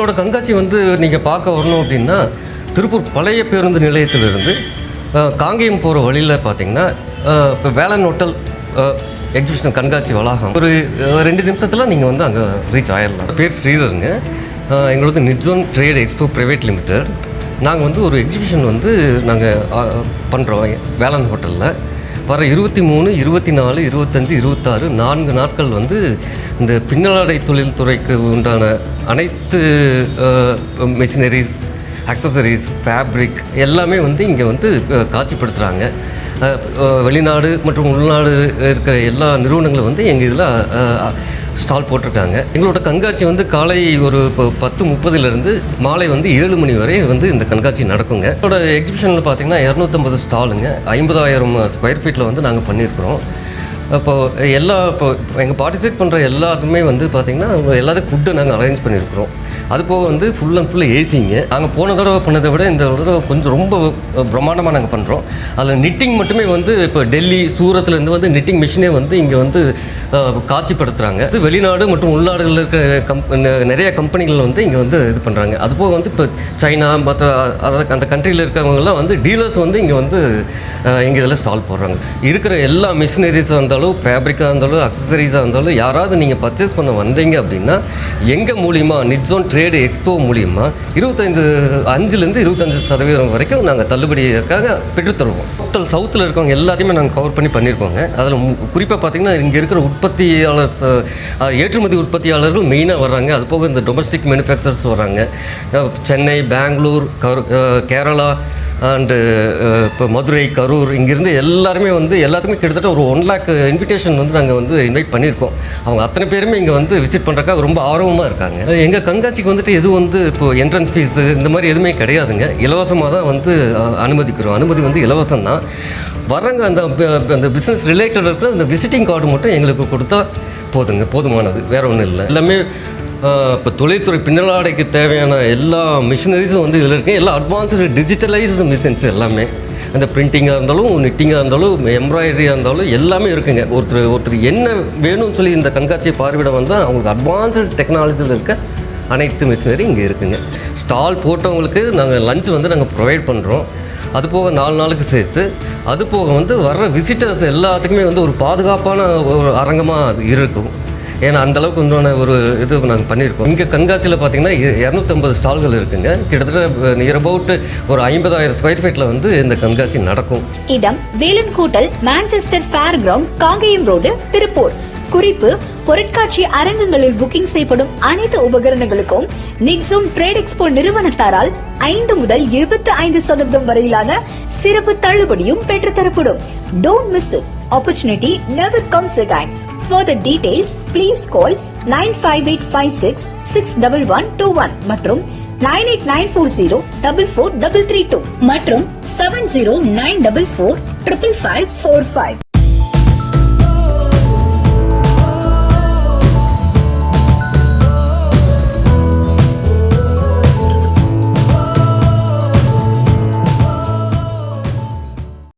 எங்களோட கண்காட்சி வந்து நீங்கள் பார்க்க வரணும் அப்படின்னா திருப்பூர் பழைய பேருந்து நிலையத்திலிருந்து காங்கேயம் போகிற வழியில் பார்த்தீங்கன்னா இப்போ வேலன் ஹோட்டல் எக்ஸிபிஷன் கண்காட்சி வளாகம். ஒரு ரெண்டு நிமிஷத்தில் நீங்கள் வந்து அங்கே ரீச் ஆயிடலாம். பேர் ஸ்ரீதருங்க. எங்களது எங்களோட knit zone trade expo private limited நாங்கள் வந்து ஒரு எக்ஸிபிஷன் வந்து நாங்கள் பண்ணுறோம் வேலன் ஹோட்டலில். வர இருபத்தி மூணு இருபத்தி நாலு இருபத்தஞ்சி இருபத்தாறு நான்கு நாட்கள் வந்து இந்த பின்னலாடை தொழில்துறைக்கு உண்டான அனைத்து மிஷினரிஸ் அக்சசரிஸ் ஃபேப்ரிக் எல்லாமே வந்து இங்கே வந்து காட்சிப்படுத்துகிறாங்க வெளிநாடு மற்றும் உள்நாடு இருக்கிற எல்லா நிறுவனங்களும் வந்து எங்கள் இதில் ஸ்டால் போட்டிருக்காங்க. எங்களோட கண்காட்சி வந்து காலை ஒரு இப்போ பத்து முப்பதுலேருந்து மாலை வந்து ஏழு மணி வரை வந்து இந்த கண்காட்சி நடக்குங்க. இதோட எக்ஸிபிஷனில் பார்த்தீங்கன்னா இரநூத்தம்பது ஸ்டாலுங்க. ஐம்பதாயிரம் ஸ்கொயர் ஃபீட்டில் வந்து நாங்கள் பண்ணியிருக்கிறோம். அப்போ எல்லா இப்போ எங்கள் பார்ட்டிசிபேட் பண்ணுற எல்லாருக்குமே வந்து பார்த்திங்கன்னா எல்லாத்துக்கும் ஃபுட்டை நாங்கள் அரேஞ்ச் பண்ணியிருக்கிறோம். அது போக வந்து ஃபுல் அண்ட் ஃபுல் ஏசிங்க நாங்கள் போன தடவை பண்ணதை விட இந்த தடவை கொஞ்சம் ரொம்ப பிரம்மாண்டமாக நாங்கள் பண்ணுறோம் அதில் நிட்டிங் மட்டுமே வந்து இப்போ டெல்லி சூரத்துலேருந்து வந்து நிட்டிங் மிஷினே வந்து இங்கே வந்து காட்சிப்படுத்துகிறாங்க இது வெளிநாடு மற்றும் உள்நாடுகளில் இருக்கிற கம் நிறைய கம்பெனிகள் வந்து இங்கே வந்து இது பண்ணுறாங்க அது போக வந்து இப்போ சைனா மற்ற அதாவது அந்த கண்ட்ரியில் இருக்கிறவங்கலாம் வந்து டீலர்ஸ் வந்து இங்கே வந்து இங்கே இதில் ஸ்டால் போடுறாங்க. இருக்கிற எல்லா மிஷினரிஸாக இருந்தாலும் ஃபேப்ரிக்காக இருந்தாலும் அக்சசரிஸாக இருந்தாலும் யாராவது நீங்கள் பர்ச்சேஸ் பண்ண வந்தீங்க அப்படின்னா எங்கள் மூலியமாக நிட்ஸோன் ட்ரேடு எக்ஸ்போ மூலியமாக இருபத்தைந்து அஞ்சுலேருந்து இருபத்தஞ்சு சதவீதம் வரைக்கும் நாங்கள் தள்ளுபடிக்காக பெற்றுத்தருவோம். டோட்டல் சவுத்தில் இருக்கவங்க எல்லாத்தையுமே நாங்கள் கவர் பண்ணி பண்ணியிருக்கோங்க. அதில் குறிப்பாக பார்த்தீங்கன்னா இங்கே இருக்கிற உற்பத்தியாளர் ஏற்றுமதி உற்பத்தியாளர்கள் மெயினாக வர்றாங்க. அது போக இந்த டொமஸ்டிக் மேனுஃபேக்சர்ஸ் வர்றாங்க. சென்னை பெங்களூர் கரு கேரளா அண்டு இப்போ மதுரை கரூர் இங்கேருந்து எல்லாருமே வந்து எல்லாத்துக்குமே கிட்டத்தட்ட ஒரு ஒன் லேக் இன்விடேஷன் வந்து நாங்கள் வந்து இன்வைட் பண்ணியிருக்கோம். அவங்க அத்தனை பேருமே இங்கே வந்து விசிட் பண்ணுறக்காக ரொம்ப ஆர்வமாக இருக்காங்க. எங்கள் கண்காட்சிக்கு வந்துட்டு எதுவும் வந்து இப்போது என்ட்ரன்ஸ் ஃபீஸு இந்த மாதிரி எதுவுமே கிடையாதுங்க. இலவசமாக தான் வந்து அனுமதிக்கிறோம். அனுமதி வந்து இலவசம் தான். வர்றவங்க அந்த அந்த பிஸ்னஸ் ரிலேட்டட் இருக்கிற அந்த விசிட்டிங் கார்டு மட்டும் எங்களுக்கு கொடுத்தா போதுங்க போதுமானது. வேறு ஒன்றும் இல்லை. எல்லாமே இப்போ தொழில்துறை பின்னலாடைக்கு தேவையான எல்லா மிஷினரிஸும் வந்து இதில் இருக்குது எல்லா அட்வான்ஸ்டு டிஜிட்டலைஸ்டு மிஷின்ஸ் எல்லாமே. அந்த பிரிண்டிங்காக இருந்தாலும் நிட்டிங்காக இருந்தாலும் எம்ப்ராய்டரியாக இருந்தாலும் எல்லாமே இருக்குங்க. ஒருத்தர் ஒருத்தர் என்ன வேணும்னு சொல்லி இந்த கண்காட்சியை பார்வையிட வந்தால் அவங்களுக்கு அட்வான்ஸ்டு டெக்னாலஜியில் இருக்க அனைத்து மிஷினரி இங்கே இருக்குங்க. ஸ்டால் போட்டவங்களுக்கு நாங்கள் லஞ்ச் வந்து நாங்கள் ப்ரொவைட் பண்ணுறோம் அது போக நாலு நாளுக்கு சேர்த்து அது போக வந்து வர்ற விசிட்டர்ஸ் எல்லாத்துக்குமே வந்து ஒரு பாதுகாப்பான ஒரு அரங்கமாக அது இருக்கும். ஏன்னா அந்த அளவுக்கு உண்டான ஒரு இது நாங்கள் பண்ணியிருக்கோம். இங்கே கண்காட்சியில் பார்த்தீங்கன்னா இரநூத்தம்பது ஸ்டால்கள் இருக்குங்க. கிட்டத்தட்ட நியர் அபவுட் ஒரு ஐம்பதாயிரம் ஸ்கொயர் ஃபீட்டில் வந்து இந்த கண்காட்சி நடக்கும். இடம் Velan hotel Manchester fair ground Kangeyam road Tiruppur. குறிப்பு பொருட்காட்சி அரங்கங்களில் புக்கிங் செய்யப்படும் அனைத்து உபகரணங்களுக்கும் நிக்ஸும் ட்ரேட் எக்ஸ்போ நிறுவனத்தாரால் ஐந்து முதல் இருபத்தி ஐந்து சதவீதம் வரையிலான சிறப்பு தள்ளுபடியும் பெற்றுத்தரப்படும். Don't miss opportunity never comes again For the details, please call 95856 மற்றும் 98940 44332 மற்றும் 70944 55545